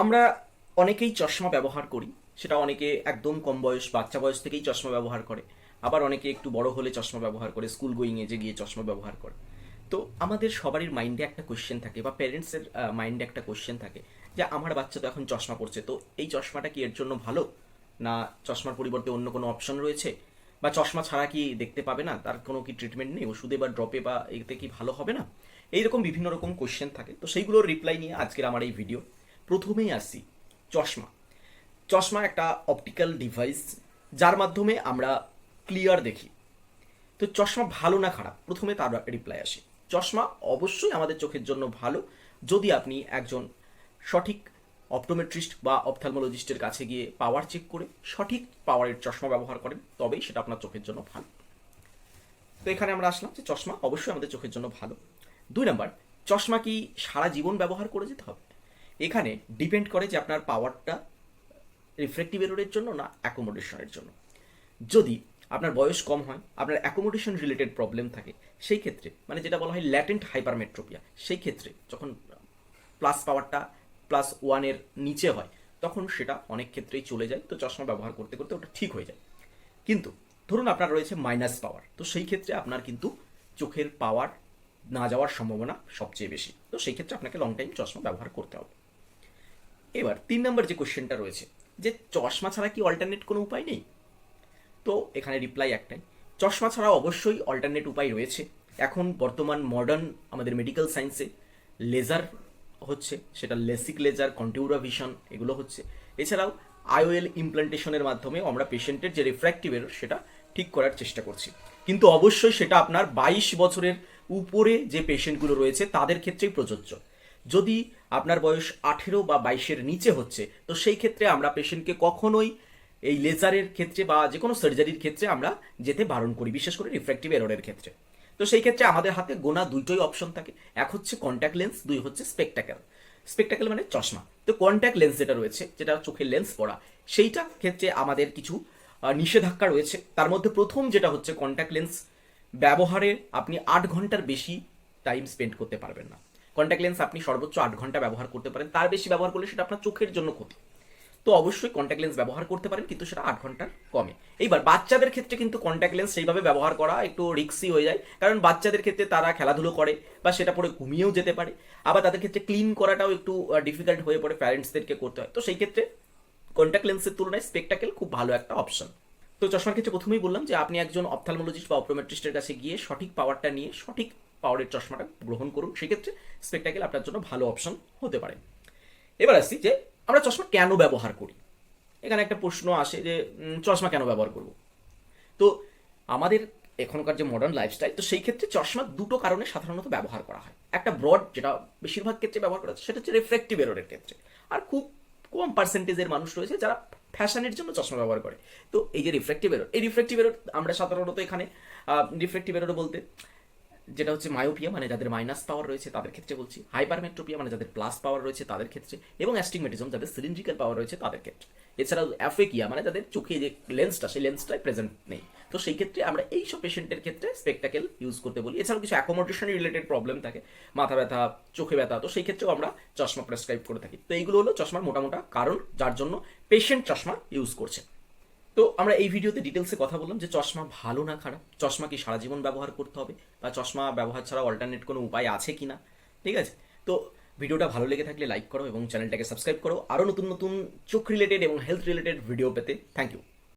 আমরা অনেকেই চশমা ব্যবহার করি, সেটা অনেকে একদম কম বয়স, বাচ্চা বয়স থেকেই চশমা ব্যবহার করে। আবার অনেকে একটু বড় হলে চশমা ব্যবহার করে স্কুল গোয়িং এজে গিয়ে চশমা ব্যবহার করে। তো আমাদের সবারই মাইন্ডে একটা কোশ্চেন থাকে বা প্যারেন্টসের মাইন্ডে একটা কোশ্চেন থাকে যে আমার বাচ্চা তো এখন চশমা পড়ছে তো এই চশমাটা কি এর জন্য ভালো? না চশমার পরিবর্তে অন্য কোনো অপশন রয়েছে? বা চশমা ছাড়া কি দেখতে পাবে না? তার কোনো কি ট্রিটমেন্ট নেই? ওষুধে বা ড্রপে বা এতে কি ভালো হবে না? এইরকম বিভিন্ন রকম কোশ্চেন থাকে। তো সেইগুলোর রিপ্লাই নিয়ে আজকের আমার এই ভিডিও প্রথমেই আসি চশমা। চশমা একটা অপটিক্যাল ডিভাইস যার মাধ্যমে আমরা ক্লিয়ার দেখি। তো চশমা ভালো না খারাপ? প্রথমে তার রিপ্লাই আসে। চশমা অবশ্যই আমাদের চোখের জন্য ভালো। যদি আপনি একজন সঠিক অপটোমেট্রিস্ট বা অপথালমোলজিস্টের কাছে গিয়ে পাওয়ার চেক করে সঠিক পাওয়ারের চশমা ব্যবহার করেন, তবেই সেটা আপনার চোখের জন্য ভালো। তো এখানে আমরা আসলাম যে চশমা অবশ্যই আমাদের চোখের জন্য ভালো। দুই নাম্বার, চশমা কি সারা জীবন ব্যবহার করে যেতে হবে? এখানে ডিপেন্ড করে যে আপনার পাওয়ারটা রিফ্লেক্টিভ এরোরের জন্য না অ্যাকোমোডেশনের জন্য। যদি আপনার বয়স কম হয়, আপনার অ্যাকোমোডেশন রিলেটেড প্রবলেম থাকে, সেই ক্ষেত্রে মানে যেটা বলা হয় ল্যাটেন্ট হাইপারমেট্রোপিয়া সেই ক্ষেত্রে যখন প্লাস পাওয়ারটা প্লাস ওয়ানের নিচে হয়, তখন সেটা অনেক ক্ষেত্রেই চলে যায়। তো চশমা ব্যবহার করতে করতে ওটা ঠিক হয়ে যায়। কিন্তু ধরুন আপনার রয়েছে মাইনাস পাওয়ার তো সেই ক্ষেত্রে আপনার কিন্তু চোখের পাওয়ার না যাওয়ার সম্ভাবনা সবচেয়ে বেশি। তো সেই ক্ষেত্রে আপনাকে লং টাইম চশমা ব্যবহার করতে হবে। এবার তিন নম্বর যে কোশ্চেনটা রয়েছে, যে চশমা ছাড়া কি অল্টারনেট কোনো উপায় নেই? তো এখানে রিপ্লাই একটাই। চশমা ছাড়া অবশ্যই অল্টারনেট উপায় রয়েছে। এখন বর্তমান মডার্ন আমাদের মেডিকেল সায়েন্সে লেজার হচ্ছে, সেটা লেসিক লেজার কন্টিউরা ভিশন এগুলো হচ্ছে। এছাড়াও আইওএল ইমপ্লান্টেশনের মাধ্যমে আমরা পেশেন্টের যে রিফ্র্যাক্টিভ সেটা ঠিক করার চেষ্টা করছি। কিন্তু অবশ্যই সেটা আপনার বাইশ বছরের উপরে যে পেশেন্টগুলো রয়েছে, তাদের ক্ষেত্রেই প্রযোজ্য। যদি আপনার বয়স আঠেরো বা বাইশের নিচে হচ্ছে, তো সেই ক্ষেত্রে আমরা পেশেন্টকে কখনোই এই লেজারের ক্ষেত্রে বা যে কোনো সার্জারির ক্ষেত্রে আমরা যেতে বারণ করি, বিশেষ করে রিফ্র্যাক্টিভ এররের ক্ষেত্রে। তো সেই ক্ষেত্রে আমাদের হাতে গোনা দুটোই অপশন থাকে, এক হচ্ছে কন্ট্যাক্ট লেন্স দুই হচ্ছে স্পেকটাকেল স্পেকটাকেল মানে চশমা। তো কন্ট্যাক্ট লেন্স যেটা রয়েছে, যেটা চোখের লেন্স পড়া সেইটা ক্ষেত্রে আমাদের কিছু নিষেধাজ্ঞা রয়েছে। তার মধ্যে প্রথম যেটা হচ্ছে কন্ট্যাক্ট লেন্স ব্যবহারে আপনি আট ঘণ্টার বেশি টাইম স্পেন্ড করতে পারবেন না। কন্ট্যাক্ট লেন্স আপনি সর্বোচ্চ আট ঘণ্টা ব্যবহার করতে পারেন। তার বেশি ব্যবহার করলে সেটা আপনার চোখের জন্য ক্ষতি। তো অবশ্যই কন্ট্যাক্ট লেন্স ব্যবহার করতে পারেন, কিন্তু সেটা আট ঘণ্টার কমে। এইবার বাচ্চাদের ক্ষেত্রে কিন্তু কন্ট্যাক্ট লেন্স সেইভাবে ব্যবহার করা একটু রিক্সি হয়ে যায়। কারণ বাচ্চাদের ক্ষেত্রে তারা খেলাধুলো করে বা সেটা পরে ঘুমিয়েও যেতে পারে। আবার তাদের ক্ষেত্রে ক্লিন করাটাও একটু ডিফিকাল্ট হয়ে পড়ে প্যারেন্টসদেরকে করতে হয়। তো সেই ক্ষেত্রে কন্ট্যাক্ট লেন্সের তুলনায় স্পেকটাকেল খুব ভালো একটা অপশন তো চশমার ক্ষেত্রে প্রথমেই বললাম যে, আপনি একজন অপথালমোলজিস্ট বা অপটোমেট্রিস্টের কাছে গিয়ে সঠিক পাওয়ারটা নিয়ে সঠিক পাওয়ারের চশমাটা গ্রহণ করুন। সেক্ষেত্রে স্পেকটাকেল আপনার জন্য ভালো অপশন হতে পারে। এবার আসছি যে আমরা চশমা কেন ব্যবহার করি? এখানে একটা প্রশ্ন আসে যে চশমা কেন ব্যবহার করব? তো আমাদের এখনকার যে মডার্ন লাইফস্টাইল তো সেই ক্ষেত্রে চশমা দুটো কারণে সাধারণত ব্যবহার করা হয়। একটা ব্রড যেটা বেশিরভাগ ক্ষেত্রে ব্যবহার করা হয়, সেটা হচ্ছে রিফ্লেক্টিভ এররের ক্ষেত্রে। আর খুব কম পার্সেন্টেজের মানুষ রয়েছে যারা ফ্যাশনের জন্য চশমা ব্যবহার করে। তো এই যে রিফ্লেক্টিভ এরর এই রিফ্লেক্টিভ এরর আমরা সাধারণত এখানে রিফ্লেক্টিভ এরর বলতে যেটা হচ্ছে মায়োপিয়া মানে যাদের মাইনাস পাওয়ার রয়েছে তাদের ক্ষেত্রে বলছি। হাইপারমেট্রোপিয়া মানে যাদের প্লাস পাওয়ার রয়েছে তাদের ক্ষেত্রে। এবং অ্যাস্টিগমেটিজম যাদের সিলিন্ড্রিক্যাল পাওয়ার রয়েছে তাদের ক্ষেত্রে। এছাড়াও অ্যাফেকিয়া মানে যাদের চোখে যে লেন্সটা সেই লেন্সটাই প্রেজেন্ট নেই। তো সেই ক্ষেত্রে আমরা এইসব পেশেন্টের ক্ষেত্রে স্পেকটাকেল ইউজ করতে বলি। এছাড়াও কিছু অ্যাকোমোডেশন রিলেটেড প্রবলেম থাকে। মাথা ব্যথা, চোখে ব্যথা, তো সেই ক্ষেত্রেও আমরা চশমা প্রেসক্রাইব করে থাকি। তো এইগুলো হলো চশমার মোটামোটা কারণ, যার জন্য পেশেন্ট চশমা ইউজ করছে। তো আমরা এই ভিডিওতে ডিটেলসে কথা বললাম যে চশমা ভালো না খারাপ? চশমা কি সারা জীবন ব্যবহার করতে হবে? বা চশমা ব্যবহার ছাড়া অল্টারনেট কোনো উপায় আছে কি না ঠিক আছে? তো ভিডিওটা ভালো লেগে থাকলে লাইক করো এবং চ্যানেলটাকে সাবস্ক্রাইব করো। আরও নতুন নতুন চোখ রিলেটেড এবং হেলথ রিলেটেড ভিডিও পেতে। Thank you